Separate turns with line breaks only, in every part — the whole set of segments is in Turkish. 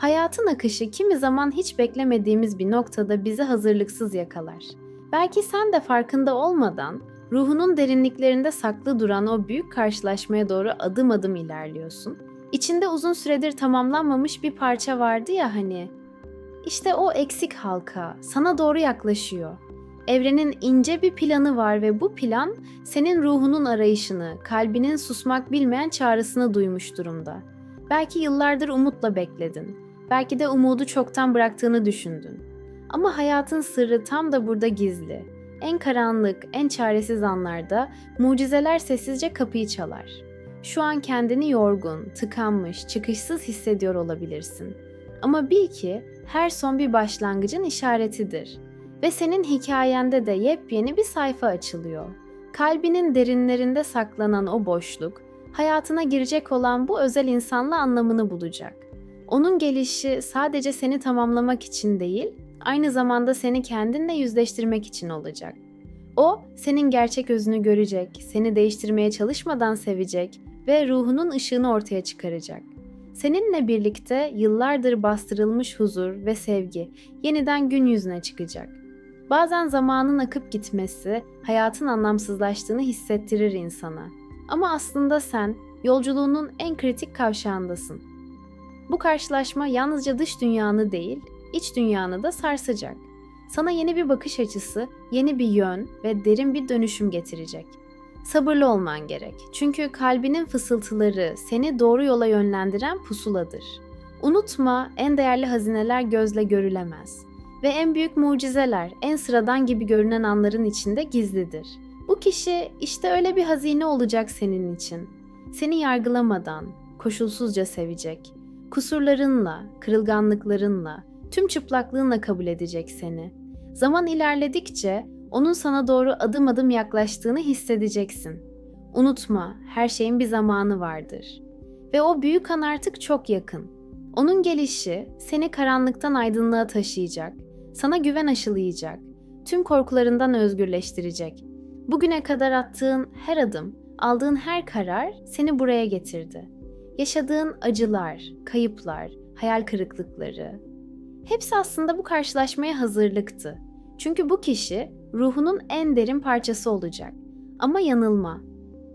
Hayatın akışı kimi zaman hiç beklemediğimiz bir noktada bizi hazırlıksız yakalar. Belki sen de farkında olmadan ruhunun derinliklerinde saklı duran o büyük karşılaşmaya doğru adım adım ilerliyorsun. İçinde uzun süredir tamamlanmamış bir parça vardı ya hani. İşte o eksik halka sana doğru yaklaşıyor. Evrenin ince bir planı var ve bu plan senin ruhunun arayışını, kalbinin susmak bilmeyen çağrısını duymuş durumda. Belki yıllardır umutla bekledin. Belki de umudu çoktan bıraktığını düşündün. Ama hayatın sırrı tam da burada gizli. En karanlık, en çaresiz anlarda mucizeler sessizce kapıyı çalar. Şu an kendini yorgun, tıkanmış, çıkışsız hissediyor olabilirsin. Ama bil ki her son bir başlangıcın işaretidir. Ve senin hikayende de yepyeni bir sayfa açılıyor. Kalbinin derinlerinde saklanan o boşluk, hayatına girecek olan bu özel insanla anlamını bulacak. Onun gelişi sadece seni tamamlamak için değil, aynı zamanda seni kendinle yüzleştirmek için olacak. O, senin gerçek özünü görecek, seni değiştirmeye çalışmadan sevecek ve ruhunun ışığını ortaya çıkaracak. Seninle birlikte yıllardır bastırılmış huzur ve sevgi yeniden gün yüzüne çıkacak. Bazen zamanın akıp gitmesi hayatın anlamsızlaştığını hissettirir insana. Ama aslında sen yolculuğunun en kritik kavşağındasın. Bu karşılaşma yalnızca dış dünyanı değil, iç dünyanı da sarsacak. Sana yeni bir bakış açısı, yeni bir yön ve derin bir dönüşüm getirecek. Sabırlı olman gerek. Çünkü kalbinin fısıltıları seni doğru yola yönlendiren pusuladır. Unutma, en değerli hazineler gözle görülemez ve en büyük mucizeler en sıradan gibi görünen anların içinde gizlidir. Bu kişi işte öyle bir hazine olacak senin için. Seni yargılamadan, koşulsuzca sevecek. Kusurlarınla, kırılganlıklarınla, tüm çıplaklığınla kabul edecek seni. Zaman ilerledikçe onun sana doğru adım adım yaklaştığını hissedeceksin. Unutma, her şeyin bir zamanı vardır. Ve o büyük an artık çok yakın. Onun gelişi seni karanlıktan aydınlığa taşıyacak, sana güven aşılayacak, tüm korkularından özgürleştirecek. Bugüne kadar attığın her adım, aldığın her karar seni buraya getirdi. Yaşadığın acılar, kayıplar, hayal kırıklıkları hepsi aslında bu karşılaşmaya hazırlıktı. Çünkü bu kişi ruhunun en derin parçası olacak. Ama yanılma.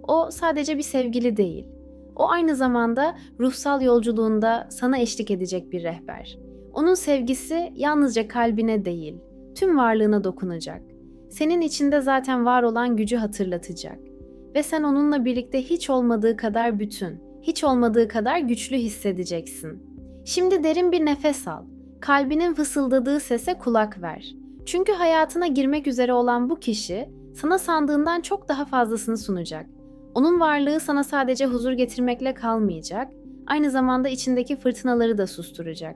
O sadece bir sevgili değil. O aynı zamanda ruhsal yolculuğunda sana eşlik edecek bir rehber. Onun sevgisi yalnızca kalbine değil, tüm varlığına dokunacak. Senin içinde zaten var olan gücü hatırlatacak. Ve sen onunla birlikte hiç olmadığı kadar bütün, hiç olmadığı kadar güçlü hissedeceksin. Şimdi derin bir nefes al. Kalbinin fısıldadığı sese kulak ver. Çünkü hayatına girmek üzere olan bu kişi sana sandığından çok daha fazlasını sunacak. Onun varlığı sana sadece huzur getirmekle kalmayacak, aynı zamanda içindeki fırtınaları da susturacak.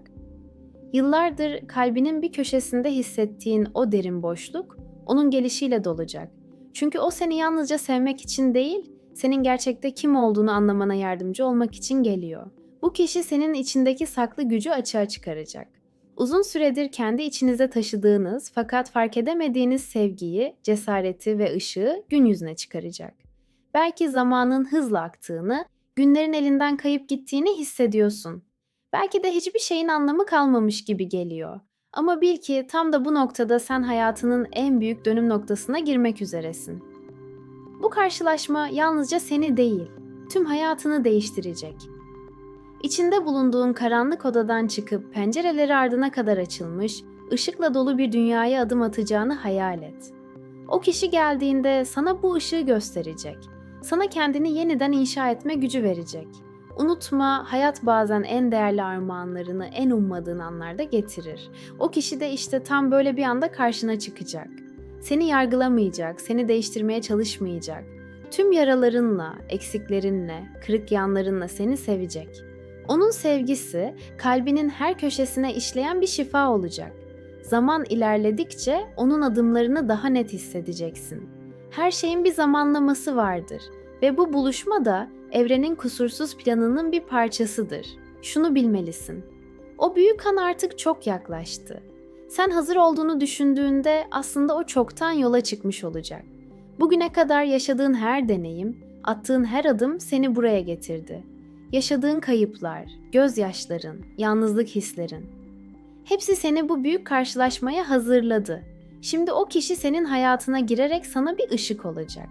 Yıllardır kalbinin bir köşesinde hissettiğin o derin boşluk onun gelişiyle dolacak. Çünkü o seni yalnızca sevmek için değil, senin gerçekte kim olduğunu anlamana yardımcı olmak için geliyor. Bu kişi senin içindeki saklı gücü açığa çıkaracak. Uzun süredir kendi içinizde taşıdığınız fakat fark edemediğiniz sevgiyi, cesareti ve ışığı gün yüzüne çıkaracak. Belki zamanın hızla aktığını, günlerin elinden kayıp gittiğini hissediyorsun. Belki de hiçbir şeyin anlamı kalmamış gibi geliyor. Ama bil ki tam da bu noktada sen hayatının en büyük dönüm noktasına girmek üzeresin. Bu karşılaşma yalnızca seni değil, tüm hayatını değiştirecek. İçinde bulunduğun karanlık odadan çıkıp pencereleri ardına kadar açılmış, ışıkla dolu bir dünyaya adım atacağını hayal et. O kişi geldiğinde sana bu ışığı gösterecek. Sana kendini yeniden inşa etme gücü verecek. Unutma, hayat bazen en değerli armağanlarını en ummadığın anlarda getirir. O kişi de işte tam böyle bir anda karşına çıkacak. Seni yargılamayacak, seni değiştirmeye çalışmayacak. Tüm yaralarınla, eksiklerinle, kırık yanlarınla seni sevecek.'' Onun sevgisi kalbinin her köşesine işleyen bir şifa olacak. Zaman ilerledikçe onun adımlarını daha net hissedeceksin. Her şeyin bir zamanlaması vardır ve bu buluşma da evrenin kusursuz planının bir parçasıdır. Şunu bilmelisin. O büyük an artık çok yaklaştı. Sen hazır olduğunu düşündüğünde aslında o çoktan yola çıkmış olacak. Bugüne kadar yaşadığın her deneyim, attığın her adım seni buraya getirdi Yaşadığın kayıplar, gözyaşların, yalnızlık hislerin. Hepsi seni bu büyük karşılaşmaya hazırladı. Şimdi o kişi senin hayatına girerek sana bir ışık olacak.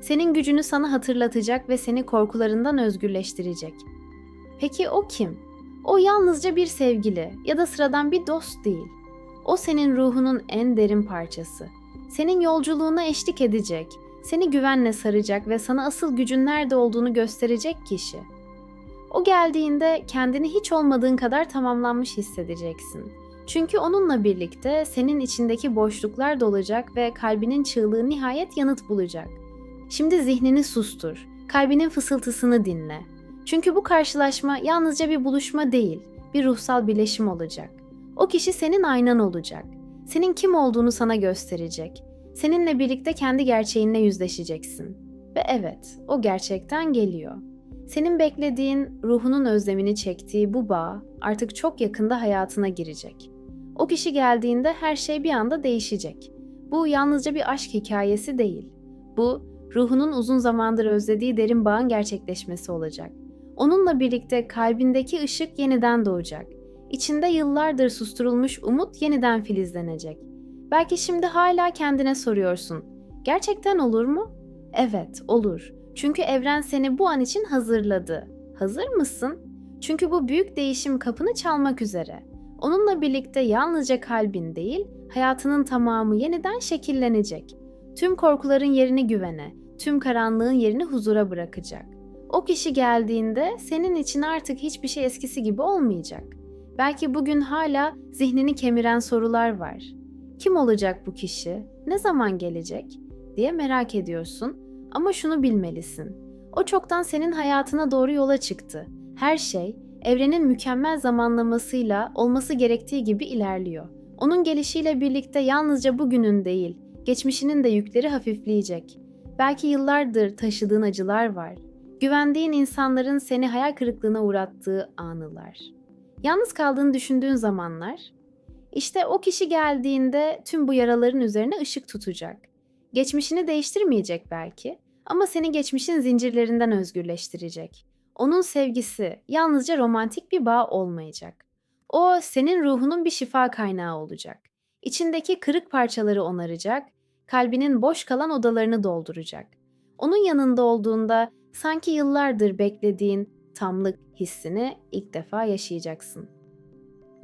Senin gücünü sana hatırlatacak ve seni korkularından özgürleştirecek. Peki o kim? O yalnızca bir sevgili ya da sıradan bir dost değil. O senin ruhunun en derin parçası. Senin yolculuğuna eşlik edecek, seni güvenle saracak ve sana asıl gücün nerede olduğunu gösterecek kişi. O geldiğinde kendini hiç olmadığın kadar tamamlanmış hissedeceksin. Çünkü onunla birlikte senin içindeki boşluklar dolacak ve kalbinin çığlığı nihayet yanıt bulacak. Şimdi zihnini sustur, kalbinin fısıltısını dinle. Çünkü bu karşılaşma yalnızca bir buluşma değil, bir ruhsal birleşim olacak. O kişi senin aynan olacak. Senin kim olduğunu sana gösterecek. Seninle birlikte kendi gerçeğinle yüzleşeceksin. Ve evet, o gerçekten geliyor. Senin beklediğin, ruhunun özlemini çektiği bu bağ artık çok yakında hayatına girecek. O kişi geldiğinde her şey bir anda değişecek. Bu yalnızca bir aşk hikayesi değil. Bu, ruhunun uzun zamandır özlediği derin bağın gerçekleşmesi olacak. Onunla birlikte kalbindeki ışık yeniden doğacak. İçinde yıllardır susturulmuş umut yeniden filizlenecek. Belki şimdi hala kendine soruyorsun. Gerçekten olur mu? Evet, olur. Çünkü evren seni bu an için hazırladı. Hazır mısın? Çünkü bu büyük değişim kapını çalmak üzere. Onunla birlikte yalnızca kalbin değil, hayatının tamamı yeniden şekillenecek. Tüm korkuların yerini güvene, tüm karanlığın yerini huzura bırakacak. O kişi geldiğinde senin için artık hiçbir şey eskisi gibi olmayacak. Belki bugün hala zihnini kemiren sorular var. Kim olacak bu kişi? Ne zaman gelecek? diye merak ediyorsun ama şunu bilmelisin. O çoktan senin hayatına doğru yola çıktı. Her şey evrenin mükemmel zamanlamasıyla olması gerektiği gibi ilerliyor. Onun gelişiyle birlikte yalnızca bugünün değil, geçmişinin de yükleri hafifleyecek. Belki yıllardır taşıdığın acılar var. Güvendiğin insanların seni hayal kırıklığına uğrattığı anılar. Yalnız kaldığını düşündüğün zamanlar. İşte o kişi geldiğinde tüm bu yaraların üzerine ışık tutacak. Geçmişini değiştirmeyecek belki ama seni geçmişin zincirlerinden özgürleştirecek. Onun sevgisi yalnızca romantik bir bağ olmayacak. O senin ruhunun bir şifa kaynağı olacak. İçindeki kırık parçaları onaracak, kalbinin boş kalan odalarını dolduracak. Onun yanında olduğunda sanki yıllardır beklediğin tamlık hissini ilk defa yaşayacaksın.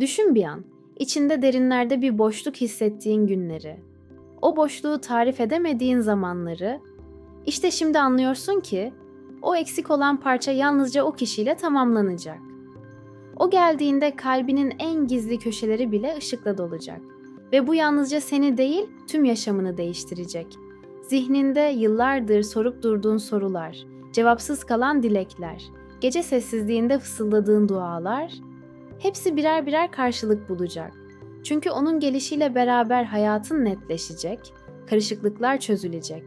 Düşün bir an, içinde derinlerde bir boşluk hissettiğin günleri, o boşluğu tarif edemediğin zamanları, işte şimdi anlıyorsun ki o eksik olan parça yalnızca o kişiyle tamamlanacak. O geldiğinde kalbinin en gizli köşeleri bile ışıkla dolacak ve bu yalnızca seni değil, tüm yaşamını değiştirecek. Zihninde yıllardır sorup durduğun sorular, cevapsız kalan dilekler, gece sessizliğinde fısıldadığın dualar, hepsi birer birer karşılık bulacak. Çünkü onun gelişiyle beraber hayatın netleşecek, karışıklıklar çözülecek.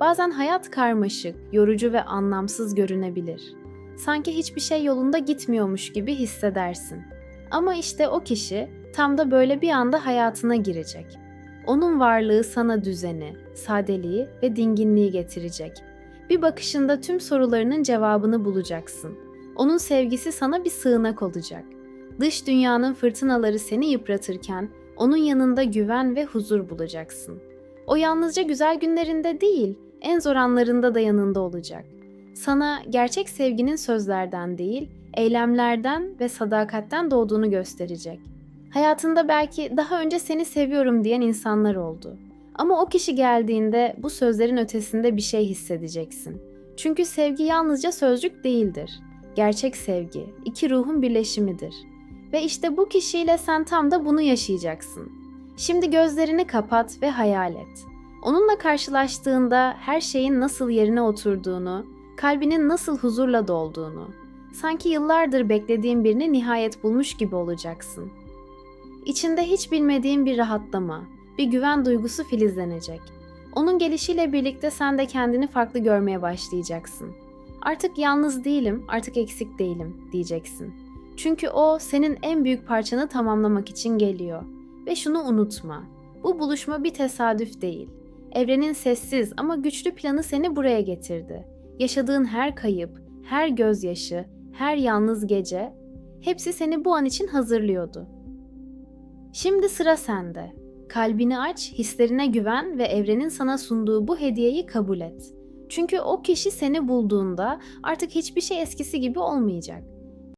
Bazen hayat karmaşık, yorucu ve anlamsız görünebilir. Sanki hiçbir şey yolunda gitmiyormuş gibi hissedersin. Ama işte o kişi tam da böyle bir anda hayatına girecek. Onun varlığı sana düzeni, sadeliği ve dinginliği getirecek. Bir bakışında tüm sorularının cevabını bulacaksın. Onun sevgisi sana bir sığınak olacak. Dış dünyanın fırtınaları seni yıpratırken onun yanında güven ve huzur bulacaksın. O yalnızca güzel günlerinde değil, en zor anlarında da yanında olacak. Sana gerçek sevginin sözlerden değil, eylemlerden ve sadakatten doğduğunu gösterecek. Hayatında belki daha önce seni seviyorum diyen insanlar oldu. Ama o kişi geldiğinde bu sözlerin ötesinde bir şey hissedeceksin. Çünkü sevgi yalnızca sözcük değildir. Gerçek sevgi iki ruhun birleşimidir. Ve işte bu kişiyle sen tam da bunu yaşayacaksın. Şimdi gözlerini kapat ve hayal et. Onunla karşılaştığında her şeyin nasıl yerine oturduğunu, kalbinin nasıl huzurla dolduğunu, sanki yıllardır beklediğin birini nihayet bulmuş gibi olacaksın. İçinde hiç bilmediğin bir rahatlama, bir güven duygusu filizlenecek. Onun gelişiyle birlikte sen de kendini farklı görmeye başlayacaksın. Artık yalnız değilim, artık eksik değilim diyeceksin. Çünkü o senin en büyük parçanı tamamlamak için geliyor. Ve şunu unutma. Bu buluşma bir tesadüf değil. Evrenin sessiz ama güçlü planı seni buraya getirdi. Yaşadığın her kayıp, her gözyaşı, her yalnız gece, hepsi seni bu an için hazırlıyordu. Şimdi sıra sende. Kalbini aç, hislerine güven ve evrenin sana sunduğu bu hediyeyi kabul et. Çünkü o kişi seni bulduğunda artık hiçbir şey eskisi gibi olmayacak.